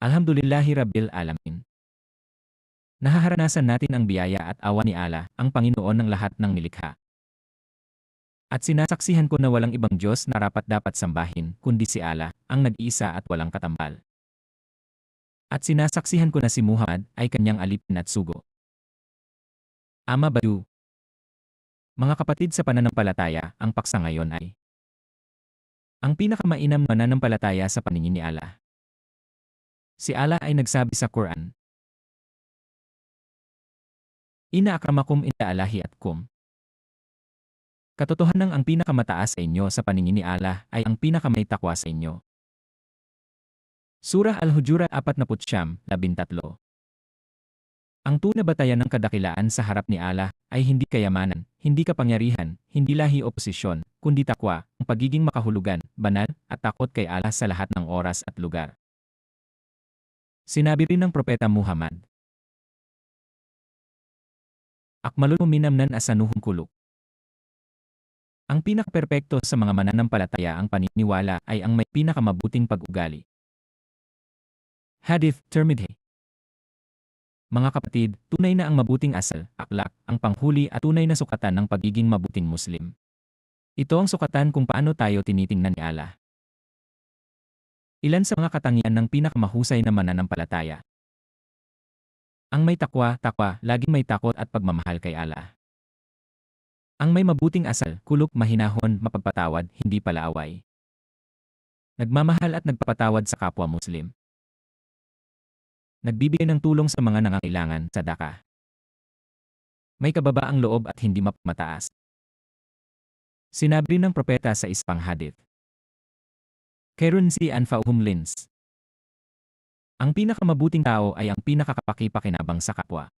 Alhamdulillahi Rabbil Alamin. Nahaharanasan natin ang biyaya at awa ni Allah, ang Panginoon ng lahat ng nilikha. At sinasaksihan ko na walang ibang Diyos na rapat dapat sambahin, kundi si Allah, ang nag-iisa at walang katambal. At sinasaksihan ko na si Muhammad ay kanyang alipin at sugo. Ama Badu Mga kapatid sa pananampalataya, ang paksa ngayon ay ang pinakamainam mananampalataya sa paningin ni Allah. Si Allah ay nagsabi sa Quran, Ina akramakum inda Allahi at kum. Katotohanan ang pinakamataas sa inyo sa paningin ni Allah ay ang pinakamay takwa sa inyo. Surah Al-Hujurat 49, 13 Ang tunay batayan ng kadakilaan sa harap ni Allah ay hindi kayamanan, hindi kapangyarihan, hindi lahi o posisyon, kundi takwa, ang pagiging makahulugan, banal, at takot kay Allah sa lahat ng oras at lugar. Sinabi rin ng Propeta Muhammad, Akmalul minamnan asanuhum kuluk. Ang pinakaperpekto sa mga mananampalataya ang paniniwala ay ang may pinakamabuting pag-ugali. Hadith, Tirmidhi Mga kapatid, tunay na ang mabuting asal, aklak, ang panghuli at tunay na sukatan ng pagiging mabuting Muslim. Ito ang sukatan kung paano tayo tinitingnan ni Allah. Ilan sa mga katangian ng pinakamahusay na mananampalataya. Ang may takwa, takwa, laging may takot at pagmamahal kay Allah. Ang may mabuting asal, kulok, mahinahon, mapagpatawad, hindi palaaway. Nagmamahal at nagpapatawad sa kapwa Muslim. Nagbibigay ng tulong sa mga nangangailangan, sadaka. May kababaang loob at hindi mapamataas. Sinabi ng propeta sa ispang hadith. Kerun si anfauhum lins. Ang pinakamabuting tao ay ang pinakakapakipakinabang sa kapwa.